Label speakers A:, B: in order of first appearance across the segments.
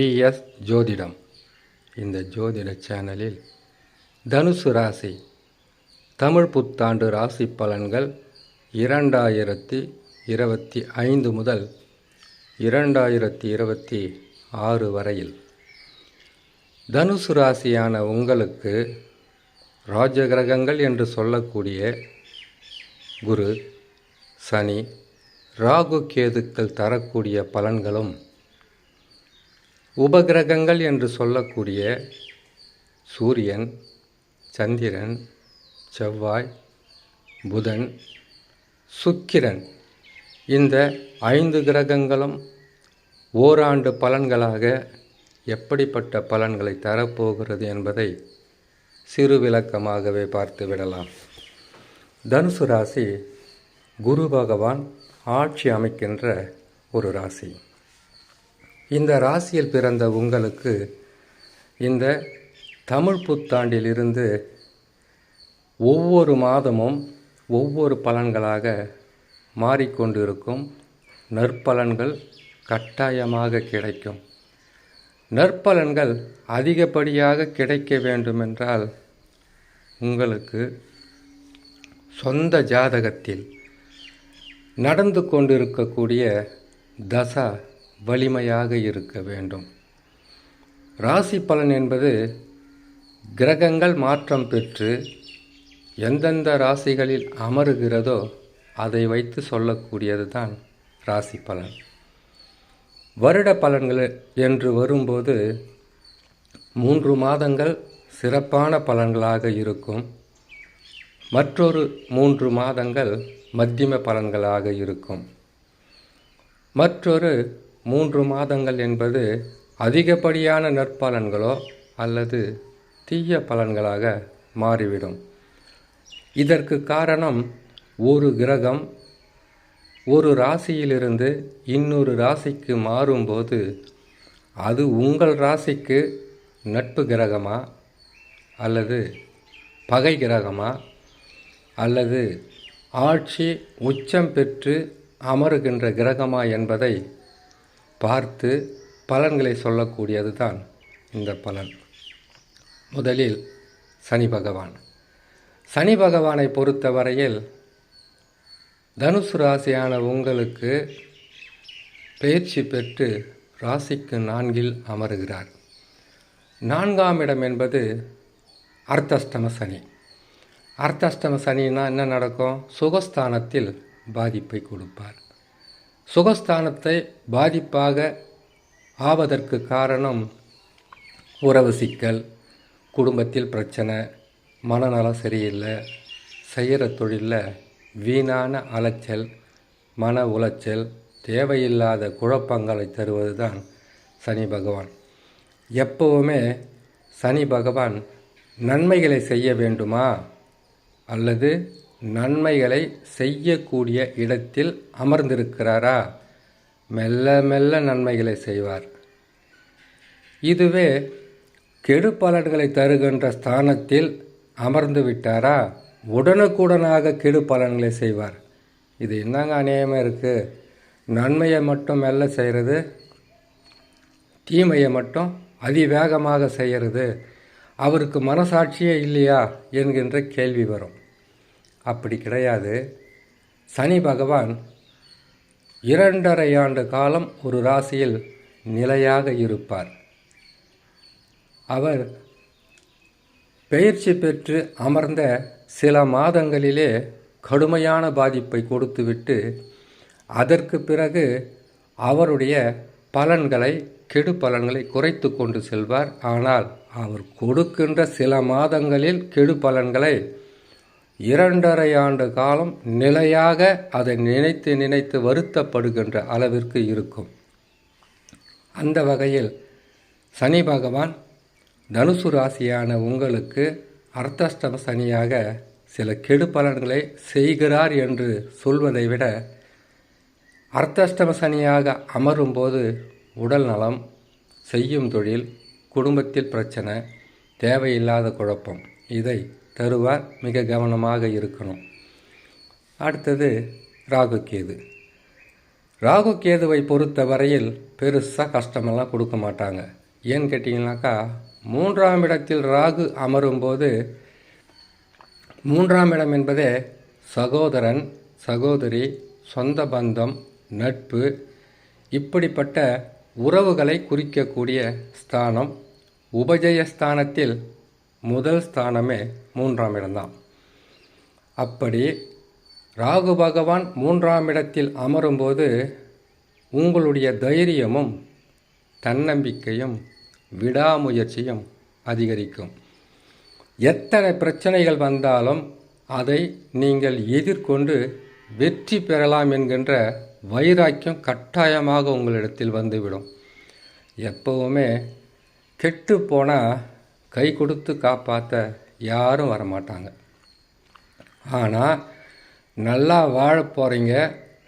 A: Vs ஜோதிடம். இந்த ஜோதிட சேனலில் தனுசு ராசி தமிழ் புத்தாண்டு ராசி பலன்கள் இரண்டாயிரத்தி இருபத்தி ஐந்து முதல் இரண்டாயிரத்தி இருபத்தி ஆறு வரையில். தனுசு ராசியான உங்களுக்கு ராஜகிரகங்கள் என்று சொல்லக்கூடிய குரு சனி ராகு கேதுக்கள் தரக்கூடிய பலன்களும் உபகிரகங்கள் என்று சொல்லக்கூடிய சூரியன் சந்திரன் செவ்வாய் புதன் சுக்கிரன். இந்த ஐந்து கிரகங்களும் ஓராண்டு பலன்களாக எப்படிப்பட்ட பலன்களை தரப்போகிறது என்பதை சிறு விளக்கமாகவே பார்த்து விடலாம். தனுசு ராசி குரு பகவான் ஆட்சி அமைக்கின்ற ஒரு ராசி. இந்த ராசியில் பிறந்த உங்களுக்கு இந்த தமிழ் புத்தாண்டிலிருந்து ஒவ்வொரு மாதமும் ஒவ்வொரு பலன்களாக மாறிக்கொண்டிருக்கும். நற்பலன்கள் கட்டாயமாக கிடைக்கும். நற்பலன்கள் அதிகப்படியாக கிடைக்க வேண்டுமென்றால் உங்களுக்கு சொந்த ஜாதகத்தில் நடந்து கொண்டிருக்கக்கூடிய தசா வலிமையாக இருக்க வேண்டும். ராசி பலன் என்பது கிரகங்கள் மாற்றம் பெற்று எந்தெந்த ராசிகளில் அமருகிறதோ அதை வைத்து சொல்லக்கூடியது தான் ராசி பலன். வருட பலன்கள் என்று வரும்போது மூன்று மாதங்கள் சிறப்பான பலன்களாக இருக்கும். மற்றொரு மூன்று மாதங்கள் மத்தியம பலன்களாக இருக்கும். மற்றொரு மூன்று மாதங்கள் என்பது அதிகப்படியான நற்பலன்களோ அல்லது தீய பலன்களாக மாறிவிடும். இதற்கு காரணம் ஒரு கிரகம் ஒரு ராசியிலிருந்து இன்னொரு ராசிக்கு மாறும்போது அது உங்கள் ராசிக்கு நட்பு கிரகமா அல்லது பகை கிரகமா அல்லது ஆட்சி உச்சம் பெற்று அமருகின்ற கிரகமா என்பதை பார்த்து பலன்களை சொல்லக்கூடியது தான் இந்த பலன். முதலில் சனி பகவான். சனி பகவானை பொறுத்தவரையில் தனுசு ராசியான உங்களுக்கு பயிற்சி பெற்று ராசிக்கு நான்கில் அமருகிறார். நான்காம் இடம் என்பது அர்த்தஷ்டம சனி. அர்த்தஷ்டம சனின்னா என்ன நடக்கும்? சுகஸ்தானத்தில் பாதிப்பை கொடுப்பார். சுகஸ்தானத்தை பாதிப்பாக ஆவதற்கு காரணம் உறவு சிக்கல் குடும்பத்தில் பிரச்சனை மனநலம் சரியில்லை செய்கிற தொழிலில் வீணான அலைச்சல் மன உளைச்சல் தேவையில்லாத குழப்பங்களை தருவது தான் சனி பகவான். எப்போவுமே சனி பகவான் நன்மைகளை செய்ய வேண்டுமா? அல்லது நன்மைகளை செய்யக்கூடிய இடத்தில் அமர்ந்திருக்கிறாரா? மெல்ல மெல்ல நன்மைகளை செய்வார். இதுவே கெடு பலன்களை தருகின்ற ஸ்தானத்தில் அமர்ந்து விட்டாரா? உடனுக்குடனாக கெடு பலன்களை செய்வார். இது என்னங்க அநியாயமாக இருக்குது நன்மையை மட்டும் மெல்ல செய்கிறது தீமையை மட்டும் அதிவேகமாக செய்கிறது அவருக்கு மனசாட்சியே இல்லையா? என்கின்ற கேள்வி வரும். அப்படி கிடையாது. சனி பகவான் இரண்டரை ஆண்டு காலம் ஒரு ராசியில் நிலையாக இருப்பார். அவர் பயிற்சி பெற்று அமர்ந்த சில மாதங்களிலே கடுமையான பாதிப்பை கொடுத்துவிட்டு அதற்கு பிறகு அவருடைய பலன்களை கெடு பலன்களை குறைத்து கொண்டு செல்வார். ஆனால் அவர் கொடுக்கின்ற சில மாதங்களில் கெடு பலன்களை இரண்டரை ஆண்டு காலம் நிலையாக அதை நினைத்து நினைத்து வருத்தப்படுகின்ற அளவிற்கு இருக்கும். அந்த வகையில் சனி பகவான் தனுசு ராசியான உங்களுக்கு அர்த்தஷ்டம சனியாக சில கெடு பலன்களை செய்கிறார் என்று சொல்வதை விட அர்த்தஷ்டம சனியாக அமரும்போது உடல் நலம் செய்யும் தொழில் குடும்பத்தில் பிரச்சனை தேவையில்லாத குழப்பம் இதை தருவார் மிக கவனமாக இருக்கணும். அடுத்தது ராகு கேது. ராகு கேதுவை பொறுத்த வரையில் பெருசாக கஷ்டமெல்லாம் கொடுக்க மாட்டாங்க. ஏன்னு கேட்டிங்கனாக்கா மூன்றாம் இடத்தில் ராகு அமரும்போது மூன்றாம் இடம் என்பதே சகோதரன் சகோதரி சொந்த பந்தம் நட்பு இப்படிப்பட்ட உறவுகளை குறிக்கக்கூடிய ஸ்தானம் உபஜயஸ்தானத்தில் முதல் ஸ்தானமே மூன்றாம் இடம்தான். அப்படி ராகு பகவான் மூன்றாம் இடத்தில் அமரும்போது உங்களுடைய தைரியமும் தன்னம்பிக்கையும் விடாமுயற்சியும் அதிகரிக்கும். எத்தனை பிரச்சனைகள் வந்தாலும் அதை நீங்கள் எதிர்கொண்டு வெற்றி பெறலாம் என்கின்ற வைராக்கியம் கட்டாயமாக உங்களிடத்தில் வந்துவிடும். எப்பவுமே கெட்டு போனால் கை கொடுத்து காப்பாற்ற யாரும் வரமாட்டாங்க. ஆனால் நல்லா வாழ போகிறீங்க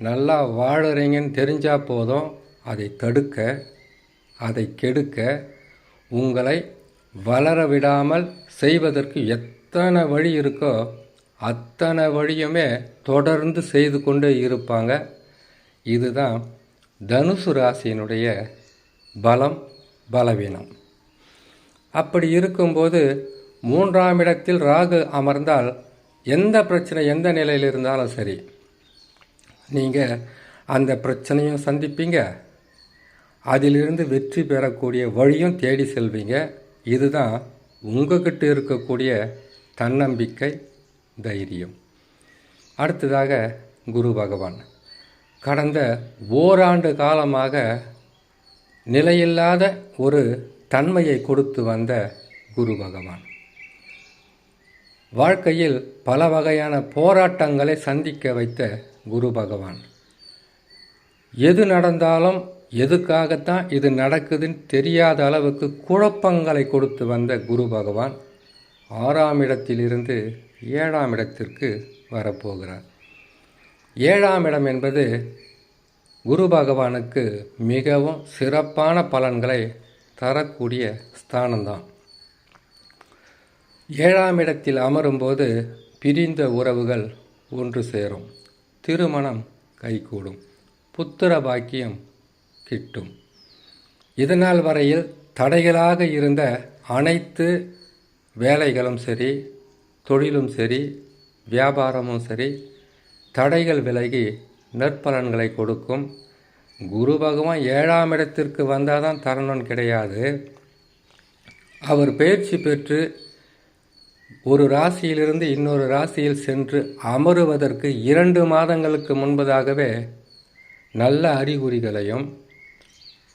A: நல்லா வாழுறீங்கன்னு தெரிஞ்சால் போதும் அதை தடுக்க அதை கெடுக்க உங்களை வளர விடாமல் செய்வதற்கு எத்தனை வழி இருக்கோ அத்தனை வழியுமே தொடர்ந்து செய்து கொண்டே இருப்பாங்க. இதுதான் தனுசு ராசியினுடைய பலம் பலவீனம். அப்படி இருக்கும்போது மூன்றாம் இடத்தில் ராகு அமர்ந்தால் எந்த பிரச்சனை எந்த நிலையில் இருந்தாலும் சரி. நீங்கள் அந்த பிரச்சனையும் சந்திப்பீங்க. அதிலிருந்து வெற்றி பெறக்கூடிய வழியும் தேடி செல்வீங்க. இதுதான் உங்ககிட்ட இருக்கக்கூடிய தன்னம்பிக்கை தைரியம். அடுத்ததாக குரு பகவான். கடந்த ஓராண்டு காலமாக நிலையில்லாத ஒரு தன்மையை கொடுத்து வந்த குரு பகவான். வாழ்க்கையில் பல வகையான போராட்டங்களை சந்திக்க வைத்த குரு பகவான். எது நடந்தாலும் எதுக்காகத்தான் இது நடக்குதுன்னு தெரியாத அளவுக்கு குழப்பங்களை கொடுத்து வந்த குரு பகவான் ஆறாம் இடத்திலிருந்து ஏழாம் இடத்திற்கு வரப்போகிறார். ஏழாம் இடம் என்பது குரு பகவானுக்கு மிகவும் சிறப்பான பலன்களை தரக்கூடிய ஸ்தானம்தான். ஏழாம் இடத்தில் அமரும்போது பிரிந்த உறவுகள் ஒன்று சேரும். திருமணம் கைகூடும். புத்திர பாக்கியம் கிட்டும். இதனால் வரையில் தடைகளாக இருந்த அனைத்து வேலைகளும் சரி தொழிலும் சரி வியாபாரமும் சரி தடைகள் விலகி நற்பலன்களை கொடுக்கும் குரு பகவான் ஏழாம் இடத்திற்கு வந்தால் தான் தரணும்னு கிடையாது. அவர் பயிற்சி பெற்று ஒரு ராசியிலிருந்து இன்னொரு ராசியில் சென்று அமருவதற்கு இரண்டு மாதங்களுக்கு முன்பதாகவே நல்ல அறிகுறிகளையும்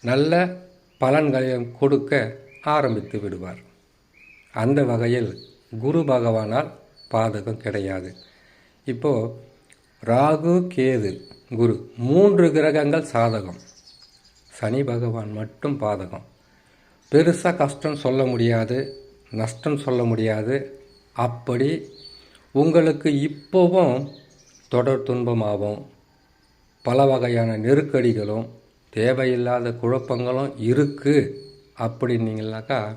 A: நல்ல பலன்களையும் கொடுக்க ஆரம்பித்து விடுவார். அந்த வகையில் குரு பகவானால் பாதகம் கிடையாது. இப்போது ராகு கேது குரு. மூன்று கிரகங்கள் சாதகம். சனி பகவான் மட்டும் பாதகம். பெருசாக கஷ்டம் சொல்ல முடியாது நஷ்டம் சொல்ல முடியாது. அப்படி உங்களுக்கு இப்போவும் தொடர் துன்பமாகும். பல வகையான நெருக்கடிகளும் தேவையில்லாத குழப்பங்களும் இருக்குது அப்படின்னீங்களாக்கா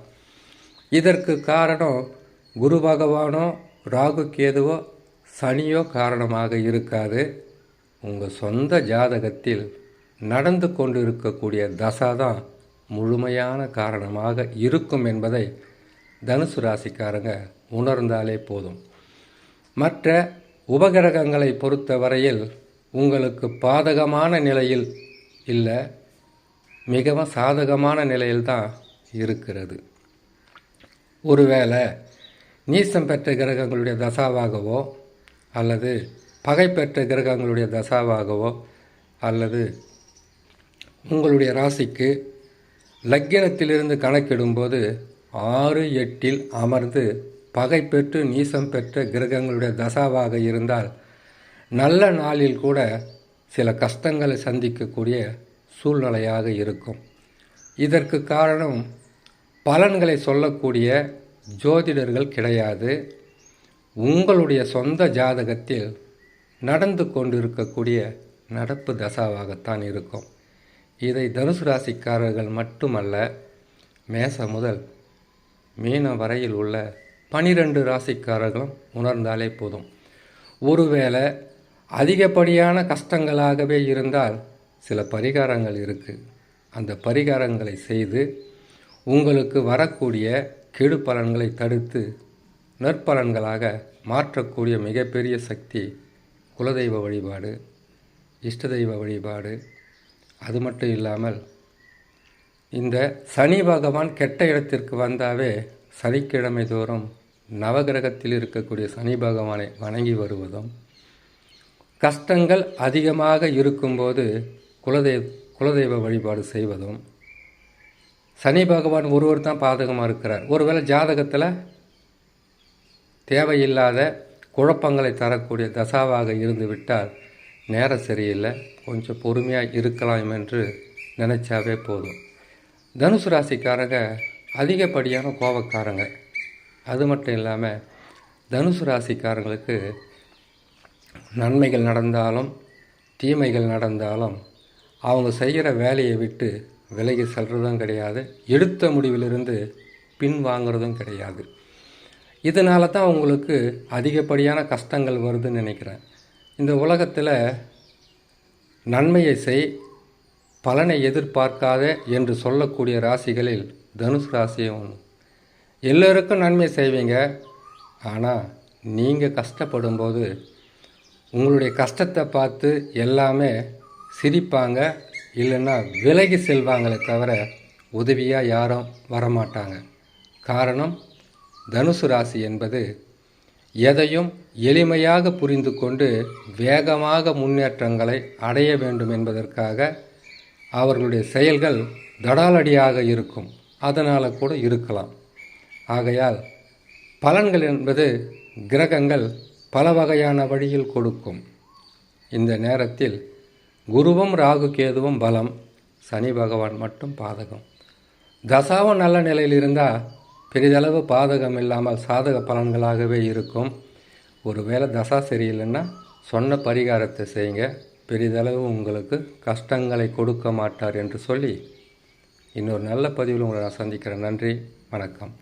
A: இதற்கு காரணம் குரு பகவானோ ராகு கேதுவோ சனியோ காரணமாக இருக்காது. உங்கள் சொந்த ஜாதகத்தில் நடந்து கொண்டு இருக்கக்கூடிய தசா தான் முழுமையான காரணமாக இருக்கும் என்பதை தனுசு ராசிக்காரங்க உணர்ந்தாலே போதும். மற்ற உபகிரகங்களை பொறுத்த வரையில் உங்களுக்கு பாதகமான நிலையில் இல்லை மிகவும் சாதகமான நிலையில் தான் இருக்கிறது. ஒருவேளை நீசம் பெற்ற கிரகங்களுடைய தசாவாகவோ அல்லது பகை பெற்ற கிரகங்களுடைய தசாவாகவோ அல்லது உங்களுடைய ராசிக்கு லக்கினத்திலிருந்து கணக்கிடும்போது ஆறு எட்டில் அமர்ந்து பகை பெற்று நீசம் பெற்ற கிரகங்களுடைய தசாவாக இருந்தால் நல்ல நாளில் கூட சில கஷ்டங்களை சந்திக்கக்கூடிய சூழ்நிலையாக இருக்கும். இதற்கு காரணம் பலன்களை சொல்லக்கூடிய ஜோதிடர்கள் கிடையாது. உங்களுடைய சொந்த ஜாதகத்தில் நடந்து கொண்டிருக்கக்கூடிய நடப்பு தசாவாகத்தான் இருக்கும். இதை தனுசு ராசிக்காரர்கள் மட்டுமல்ல மேச முதல் மீன வரையில் உள்ள பனிரெண்டு ராசிக்காரர்களும் உணர்ந்தாலே போதும். ஒருவேளை அதிகப்படியான கஷ்டங்களாகவே இருந்தால் சில பரிகாரங்கள் இருக்குது அந்த பரிகாரங்களை செய்து உங்களுக்கு வரக்கூடிய கெடு பலன்களை தடுத்து நற்பலன்களாக மாற்றக்கூடிய மிகப்பெரிய சக்தி குலதெய்வ வழிபாடு இஷ்ட தெய்வ வழிபாடு அது மட்டும் இல்லாமல் இந்த சனி பகவான் கெட்ட இடத்திற்கு வந்தாவே சனிக்கிழமை தோறும் நவகிரகத்தில் இருக்கக்கூடிய சனி பகவானை வணங்கி வருவதும் கஷ்டங்கள் அதிகமாக இருக்கும்போது குலதெய்வ குலதெய்வ வழிபாடு செய்வதும் சனி பகவான் ஒருவர் தான் பாதகமாக இருக்கிறார். ஒருவேளை ஜாதகத்தில் தேவையில்லாத குழப்பங்களை தரக்கூடிய தசாவாக இருந்து விட்டால் நேரம் சரியில்லை. கொஞ்சம் பொறுமையாக இருக்கலாம் என்று நினச்சாவே போதும். தனுசு ராசிக்காரங்க அதிகப்படியான கோபக்காரங்க. அது மட்டும் இல்லாமல் தனுசு ராசிக்காரங்களுக்கு நன்மைகள் நடந்தாலும் தீமைகள் நடந்தாலும் அவங்க செய்கிற வேலையை விட்டு விலகி செல்கிறதும் கிடையாது. எடுத்த முடிவிலிருந்து பின் வாங்குறதும் கிடையாது. இதனால தான் உங்களுக்கு அதிகப்படியான கஷ்டங்கள் வருதுன்னு நினைக்கிறேன். இந்த உலகத்தில் நன்மையை செய் பலனை எதிர்பார்க்காத என்று சொல்லக்கூடிய ராசிகளில் தனுசு ராசியும் ஒன்று எல்லோருக்கும் நன்மை செய்வீங்க. ஆனால் நீங்கள் கஷ்டப்படும்போது உங்களுடைய கஷ்டத்தை பார்த்து எல்லாமே சிரிப்பாங்க இல்லைன்னா விலகி செல்வாங்களே தவிர உதவியாக யாரும் வரமாட்டாங்க. காரணம் தனுசு ராசி என்பது எதையும் எளிமையாக புரிந்து கொண்டு வேகமாக முன்னேற்றங்களை அடைய வேண்டும் என்பதற்காக அவர்களுடைய செயல்கள் தடாலடியாக இருக்கும். அதனால் கூட இருக்கலாம். ஆகையால் பலன்கள் என்பது கிரகங்கள் பல வகையான வழியில் கொடுக்கும். இந்த நேரத்தில் குருவும் ராகு கேதுவும் பலம் சனி பகவான் மட்டும் பாதகம். தசாவும் நல்ல நிலையில் இருந்தால் பெரிதளவு பாதகம் இல்லாமல் சாதக பலன்களாகவே இருக்கும். ஒருவேளை தசா சரியில்லைன்னா சொன்ன பரிகாரத்தை செய்யுங்க. பெரிதளவு உங்களுக்கு கஷ்டங்களை கொடுக்க மாட்டார் என்று சொல்லி இன்னொரு நல்ல பதிவில் உங்களை நான் சந்திக்கிறேன். நன்றி வணக்கம்.